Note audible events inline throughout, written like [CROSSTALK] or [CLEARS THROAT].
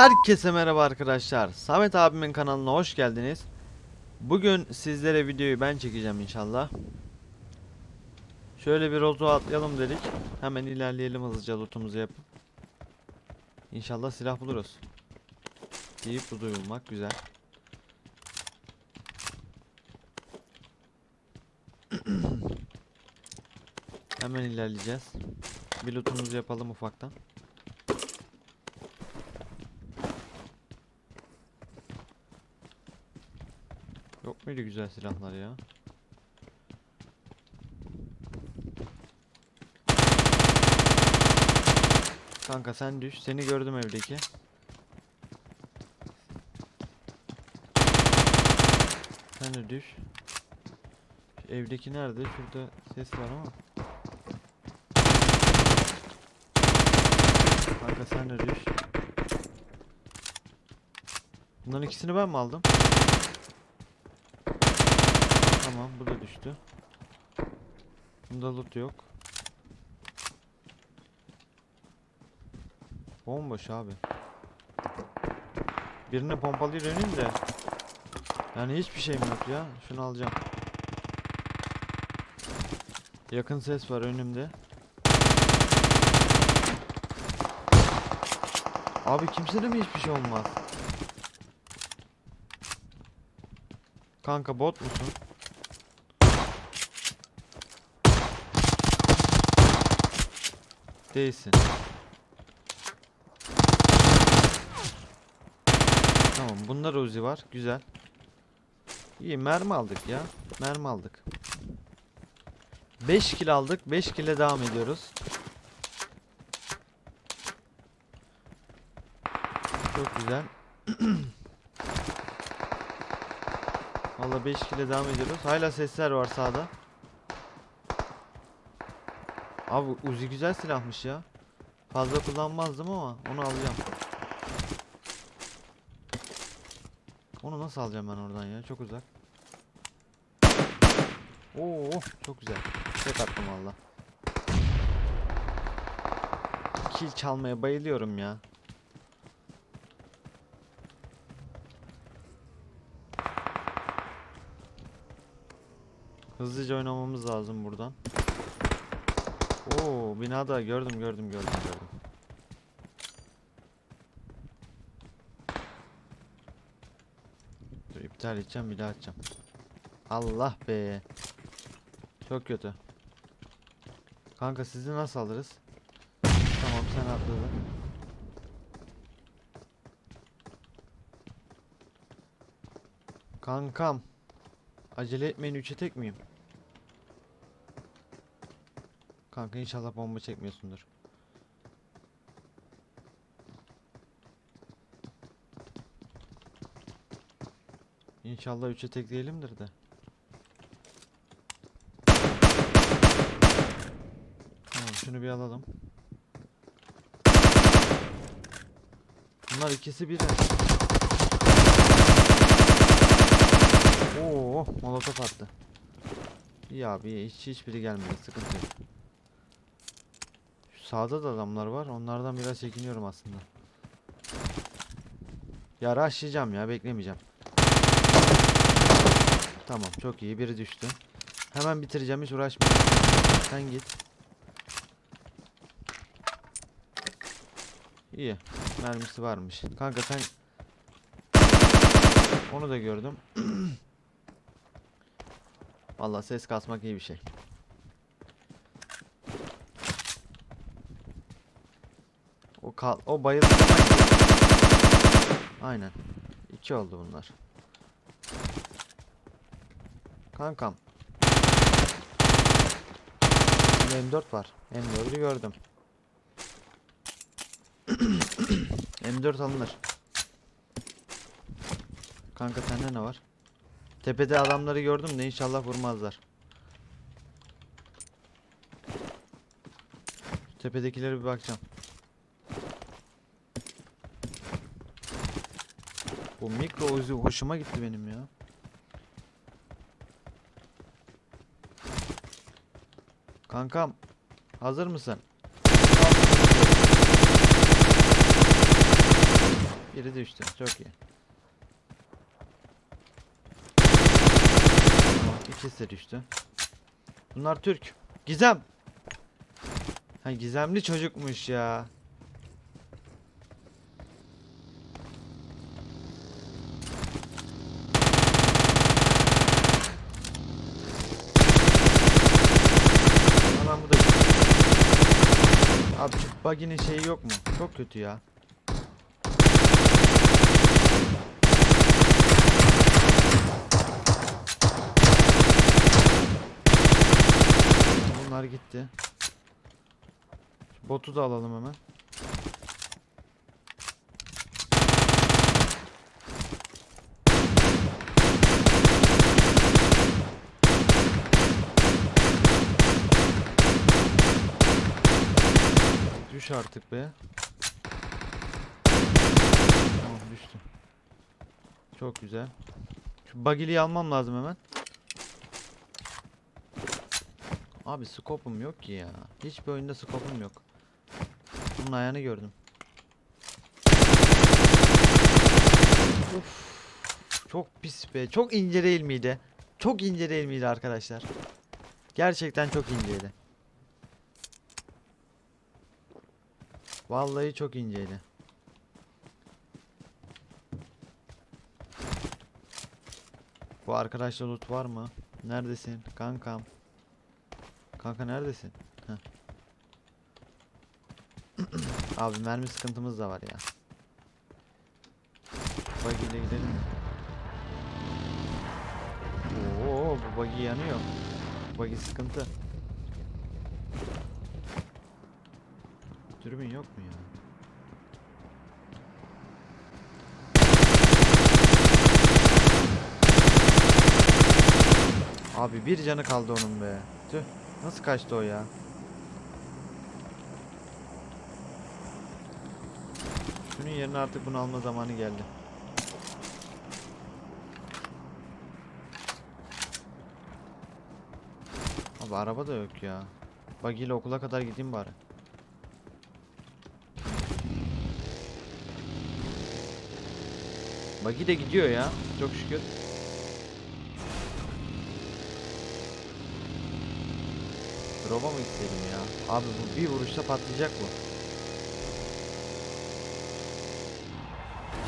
Herkese merhaba arkadaşlar. Samet abimin kanalına hoş geldiniz. Bugün sizlere videoyu ben çekeceğim inşallah. Şöyle bir rozu atlayalım dedik. Hemen ilerleyelim hızlıca lootumuzu yapıp. İnşallah silah buluruz. Deyip bu duyulmak güzel. [CLEARS THROAT] Hemen ilerleyeceğiz. Bir lootumuzu yapalım ufaktan. Muydu güzel silahlar ya? Kanka sen düş. Seni gördüm evdeki. Sen de düş. Şu evdeki nerede? Şurada ses var ama. Kanka sen de düş. Bunların ikisini ben mi aldım? Tamam bu da düştü. Bunda loot yok. Bomboş abi. Birine pompalı döneyim de. Yani hiçbir şeyim yok ya. Şunu alacağım. Yakın ses var önümde. Abi kimsede mi hiçbir şey olmaz? Kanka bot musun? Değilsin. Tamam bunda Uzi var. Güzel. İyi mermi aldık ya. Mermi aldık. 5 kill aldık. 5 kill'e devam ediyoruz. Çok güzel. [CLEARS THROAT] Valla 5 kill'e devam ediyoruz. Hala sesler var sağda. Abi Uzi güzel silahmış ya. Fazla kullanmazdım ama onu alacağım. Onu nasıl alacağım ben oradan ya? Çok uzak. Oo, çok güzel. Tek attım valla. Kill çalmaya bayılıyorum ya. Hızlıca oynamamız lazım buradan. Oo, binada gördüm gördüm gördüm gördüm. Dur iptal edeceğim bir daha açacağım. Allah be. Çok kötü. Kanka sizi nasıl alırız? Tamam sen atladın. Kankam. Acele etmeyin 3'e tek miyim? Kanka inşallah bomba çekmiyorsundur. İnşallah 3'e tek değilimdir de. Tamam şunu bir alalım. Bunlar ikisi bir. Oo, molotof attı. İyi abi hiç hiçbiri gelmedi sıkıntı yok. Sağda da adamlar var. Onlardan biraz çekiniyorum aslında. Ya rushlayacağım ya beklemeyeceğim. Tamam çok iyi biri düştü. Hemen bitireceğim hiç uğraşmayacağım. Sen git. İyi. Mermisi varmış. Kanka sen onu da gördüm. [CLEARS THROAT] Vallahi ses kasmak iyi bir şey. Kal o bayıldı. Aynen. İki oldu bunlar. Kankam. Şimdi M4 var. M4'ü gördüm. [CLEARS THROAT] M4 alınır. Kanka sende ne var? Tepede adamları gördüm de inşallah vurmazlar. Şu Tepedekilere bir bakacağım. Bu mikro uzi hoşuma gitti benim ya. Kankam hazır mısın? Biri düştü. Çok iyi. Tamam ikisi düştü. Bunlar Türk. Gizem. Ha gizemli çocukmuş ya. Hemen bu da Abi şu buggy'nin şeyi yok mu? Çok kötü ya. Bunlar gitti. Botu da alalım hemen. Düş artık be. Tamam düştü. Çok güzel. Şu buggy'liyi almam lazım hemen. Abi scope'um yok ki ya. Hiçbir oyunda scope'um yok. Bunun ayağını gördüm. Uf. Çok pis be. Çok ince değil miydi? Çok ince değil miydi arkadaşlar? Gerçekten çok inceydi. Vallahi çok inceydi. Bu arkadaşla loot var mı? Neredesin kankam? Kanka neredesin? [CLEARS THROAT] Abi mermi sıkıntımız da var ya. Buggy ile gidelim? Oo bu buggy yanıyor. Buggy sıkıntı. Dürbün yok mu ya? Abi bir canı kaldı onun be. Tüh. Nasıl kaçtı o ya? Şunun yerine artık bunu alma zamanı geldi. Abi araba da yok ya. Buggy ile okula kadar gideyim bari. Buggy de gidiyor ya. Çok şükür. Drop'a mı gitselim ya? Abi bu bir vuruşta patlayacak bu.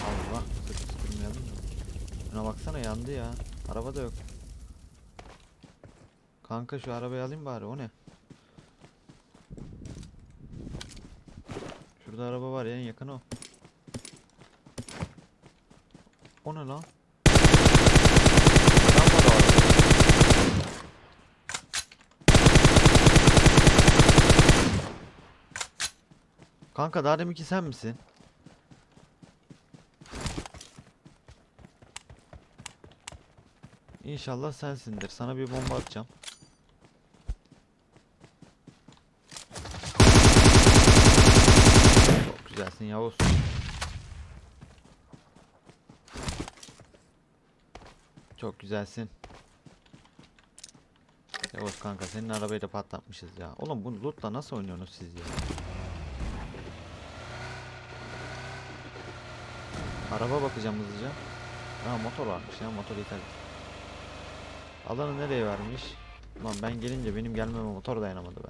Allah sıkı sıkılmayalım da. Şuna baksana yandı ya. Araba da yok. Kanka şu arabayı alayım bari o ne? Şurada araba var ya yakın o. O ne lan? Kanka daha deminki sen misin? İnşallah sensindir. Sana bir bomba atacağım. Çok güzelsin Yavuz. Çok güzelsin. Yavuz kanka senin arabayı da patlatmışız ya. Oğlum bu lootla nasıl oynuyorsunuz siz ya? Araba bakacağım hızlıca. Ha motor varmış ya motor yeterli. Alanı nereye vermiş? Lan ben gelince benim gelmeme motor dayanamadı be.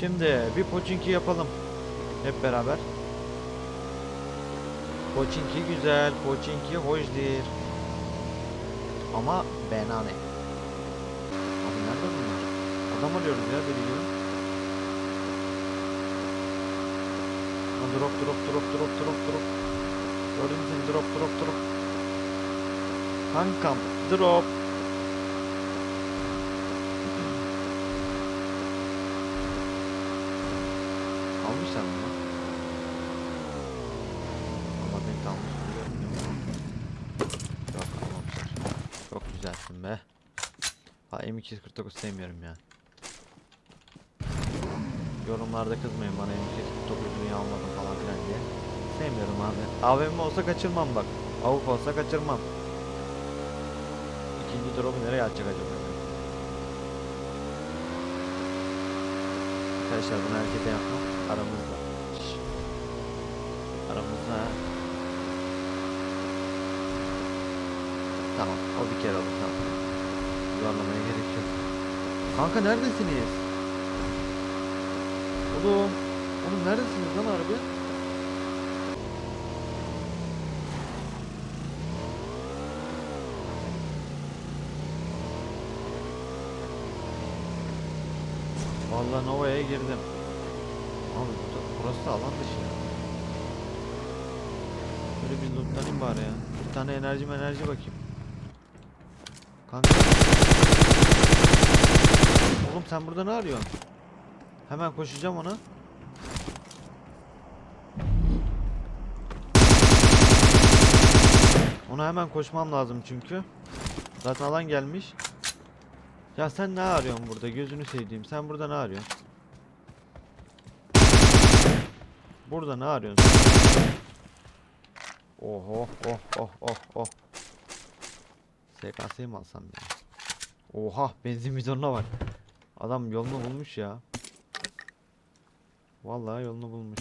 Şimdi bir poçinki yapalım. Hep beraber. Poçinki güzel, poçinki hoşdur. Ama benane. Abi nerede bunlar? Adam arıyoruz ya deli gibi. Drop drop drop drop drop drop. Gördün mü seni drop drop drop. Kankam drop. [CLEARS THROAT] Almışlar mı? Ha M249 sevmiyorum ya. Yorumlarda kızmayın bana M249 niye almadım falan filan diye. Sevmiyorum abi. AVM olsa kaçırmam bak. Avuk olsa kaçırmam. İkinci drop'u nereye atacak acaba? Arkadaşlar bunu herkese yapmam. Aramızda. Aramızda. Tamam. O bir kere oldu. Tamam. Zorlamaya gerek yok. Kanka neredesiniz? Oğlum. Oğlum neredesiniz lan harbi? Vallahi Nova'ya girdim. Abi burası da alan dışı. Böyle bir lootlanayım bari ya. Bir tane enerji enerji bakayım. Kanka. Oğlum sen burada ne arıyorsun? Hemen koşacağım ona. Ona hemen koşmam lazım çünkü. Zaten alan gelmiş. Ya sen ne arıyorsun burada? Gözünü sevdiğim. Sen burada ne arıyorsun? Burada ne arıyorsun? Oho oh oh oh oh. SKS'yi mi alsam ya? Oha benzin bidonuna bak. Adam yolunu bulmuş ya. Vallahi yolunu bulmuş.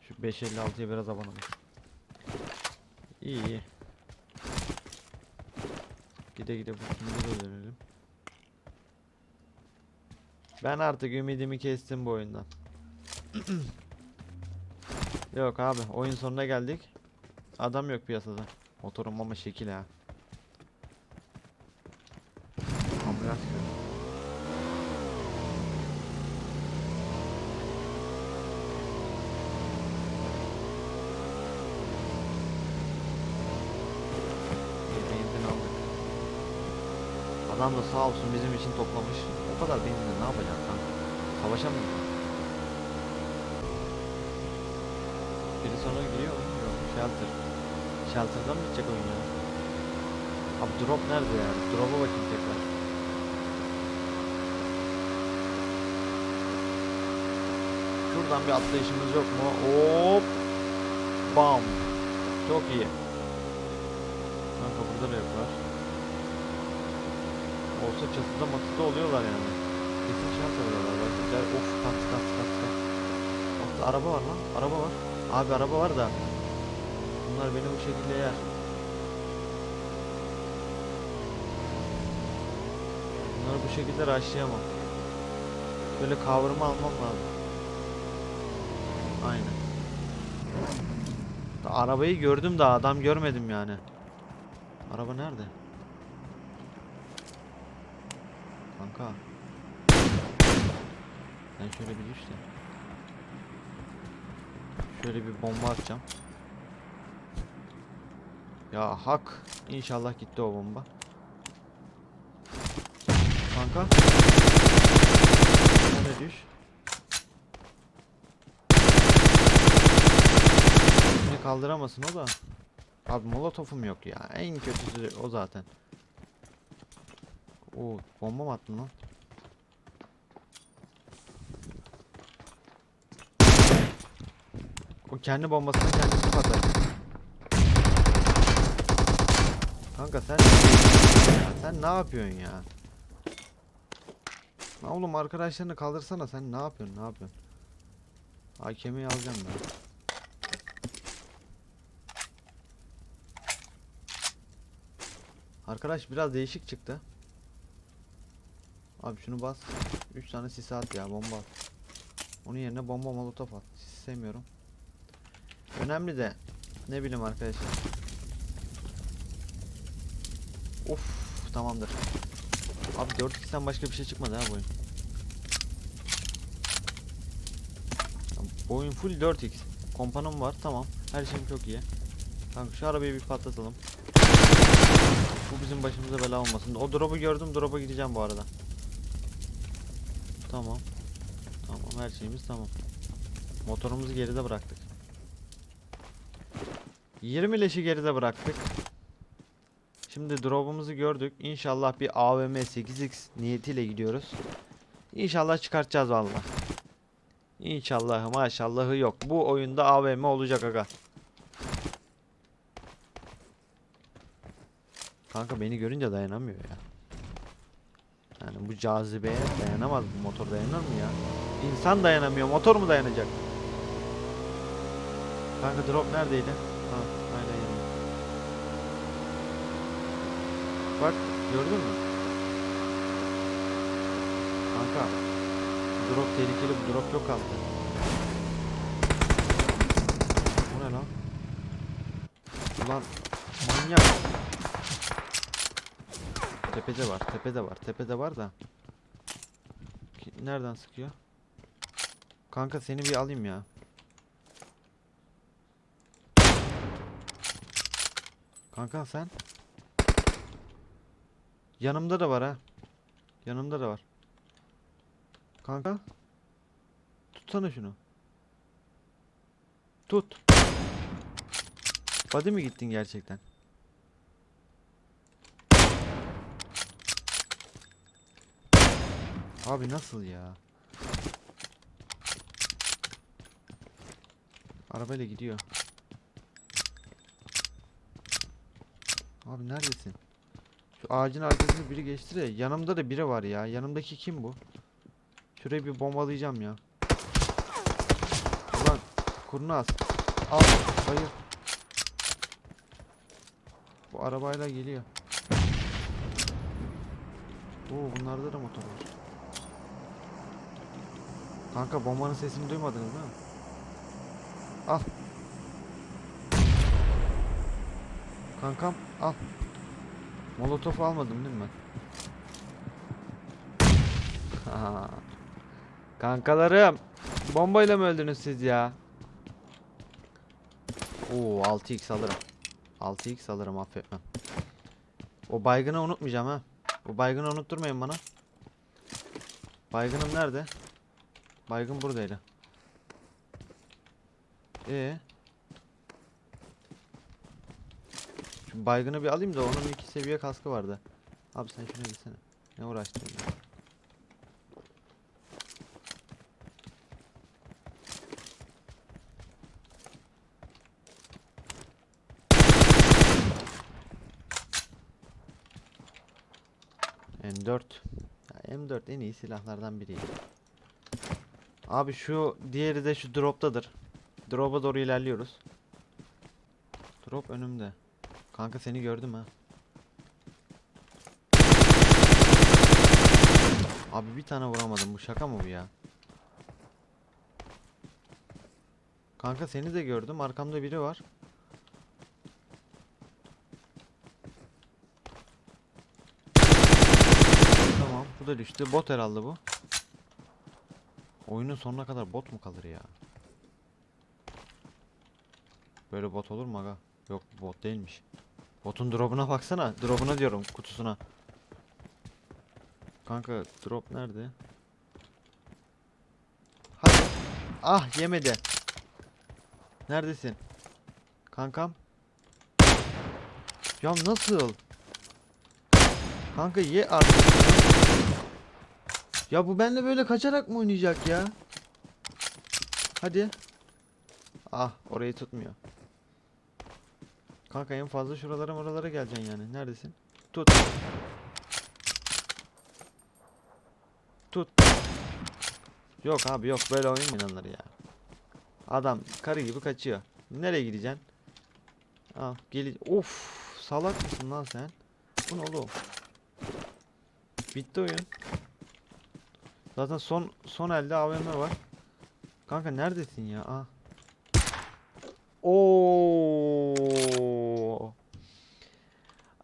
Şu 556'ya biraz abanalım. İyi. Gide gide bu kimleri öğrenelim. Ben artık ümidimi kestim bu oyundan. [CLEARS THROAT] Yok abi oyun sonuna geldik. Adam yok piyasada. Motorum ama şekil ha. Ambulans geliyor. Yemeğinden aldık. Adam da sağ olsun bizim için toplamış. O kadar benzinle ne yapacağız kanka? Savaşamıyor mu? Biri sonra giriyor mu? Yok. Shelter. Shelter'dan mı gidecek oyun ya? Abi drop nerede ya? Drop'a bakayım tekrar. Şuradan bir atlayışımız yok mu? Hop! Bam! Çok iyi. Kanka burada da yok var. Olsa çatıda matıda oluyorlar yani. Kesin şans alıyorlar. Bak güzel. Of kas kas kas. Of, araba var lan. Araba var. Abi araba var da. Bunlar beni bu şekilde yer. Bunları bu şekilde rushlayamam. Böyle kavurma almam lazım. Aynen. Arabayı gördüm de adam görmedim yani. Araba nerede? Kanka. Ben şöyle bir de. Şöyle bir bomba atacağım. Ya hak. İnşallah gitti o bomba. Kanka. De düş. Beni kaldıramasın o da. Abi molotofum yok ya. En kötüsü o zaten. Oo, bomba mı attın lan? O kendi bombasını kendisi patlar. Kanka sen ya sen ne yapıyorsun ya? Lan oğlum arkadaşlarını kaldırsana sen ne yapıyorsun ne yapıyorsun? AKM'yi alacağım ben. Arkadaş biraz değişik çıktı. Abi şunu bas. 3 tane sis at ya bomba at. Onun yerine bomba molotof at. Sis sevmiyorum. Önemli de ne bileyim arkadaşlar. Of tamamdır. Abi 4x'ten başka bir şey çıkmadı ha bu oyun. Bu oyun full 4x. Kompanım var tamam. Her şeyim çok iyi. Kanka şu arabayı bir patlatalım. Bu bizim başımıza bela olmasın. O drop'u gördüm. Drop'a gideceğim bu arada. Tamam. Tamam her şeyimiz tamam. Motorumuzu geride bıraktık. 20 leşi geride bıraktık. Şimdi drop'umuzu gördük. İnşallah bir AVM 8x niyetiyle gidiyoruz. İnşallah çıkartacağız valla. İnşallah maşallahı yok. Bu oyunda AVM olacak aga. Kanka beni görünce dayanamıyor ya. Yani bu cazibeye dayanamaz bu motor dayanır mı ya? İnsan dayanamıyor motor mu dayanacak? Kanka drop neredeydi? Ha aynen yanımda. Bak gördün mü? Kanka. Drop tehlikeli bu drop yok altta. Bu ne lan? Ulan manyak. Tepede var, tepede var, tepede var da. Nereden sıkıyor? Kanka seni bir alayım ya. Kanka sen? Yanımda da var ha. Yanımda da var. Kanka. Tutsana şunu. Tut. Hadi mi gittin gerçekten? Abi nasıl ya? Arabayla gidiyor. Abi neredesin? Şu ağacın arkasında biri geçti de yanımda da biri var ya. Yanımdaki kim bu? Şurayı bir bombalayacağım ya. Ulan kurnaz. Al hayır. Bu arabayla geliyor. Oo bunlarda da motor var. Kanka bombanın sesini duymadınız değil mi? Al. Kankam al. Molotof almadım değil mi? Ha. [LAUGHS] Kankalarım. Bombayla mı öldünüz siz ya? Oo 6x alırım. 6x alırım affetmem. O baygını unutmayacağım ha. O baygını unutturmayın bana. Baygınım nerede? Baygın buradaydı. Ee. Şu baygını bir alayım da onun iki seviye kaskı vardı. Abi sen şuna gitsene. Ne uğraştın ya? M4. Ya M4 en iyi silahlardan biri. Abi şu diğeri de şu droptadır. Drop'a doğru ilerliyoruz. Drop önümde. Kanka seni gördüm ha. Abi bir tane vuramadım. Bu şaka mı bu ya? Kanka seni de gördüm. Arkamda biri var. Tamam. Bu da düştü. Bot herhalde bu. Oyunun sonuna kadar bot mu kalır ya? Böyle bot olur mu aga? Yok bot değilmiş. Botun drop'una baksana. Drop'una diyorum kutusuna. Kanka drop nerede? Hadi. Ah yemedi. Neredesin? Kankam. Ya nasıl? Kanka ye artık. Ya. Bu benimle böyle kaçarak mı oynayacak ya? Hadi. Ah orayı tutmuyor. Kanka en fazla şuralara oralara geleceksin yani. Neredesin? Tut. Tut. Yok abi yok böyle oyun ya? Adam karı gibi kaçıyor. Nereye gideceksin? Al gel. Of salak mısın lan sen? Bu ne oğlum? Bitti oyun. Zaten son son elde AVM var. Kanka neredesin ya? Ah. Oo.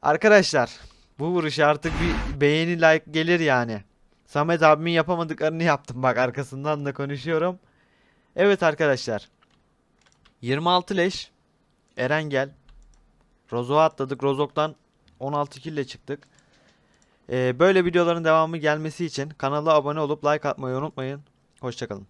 Arkadaşlar bu vuruş artık bir beğeni like gelir yani. Samet abimin yapamadıklarını yaptım bak arkasından da konuşuyorum. Evet arkadaşlar. 26 leş. Eren gel. Rozok'a atladık. Rozok'tan 16 kill ile çıktık. Ee, böyle videoların devamı gelmesi için kanala abone olup like atmayı unutmayın. Hoşçakalın.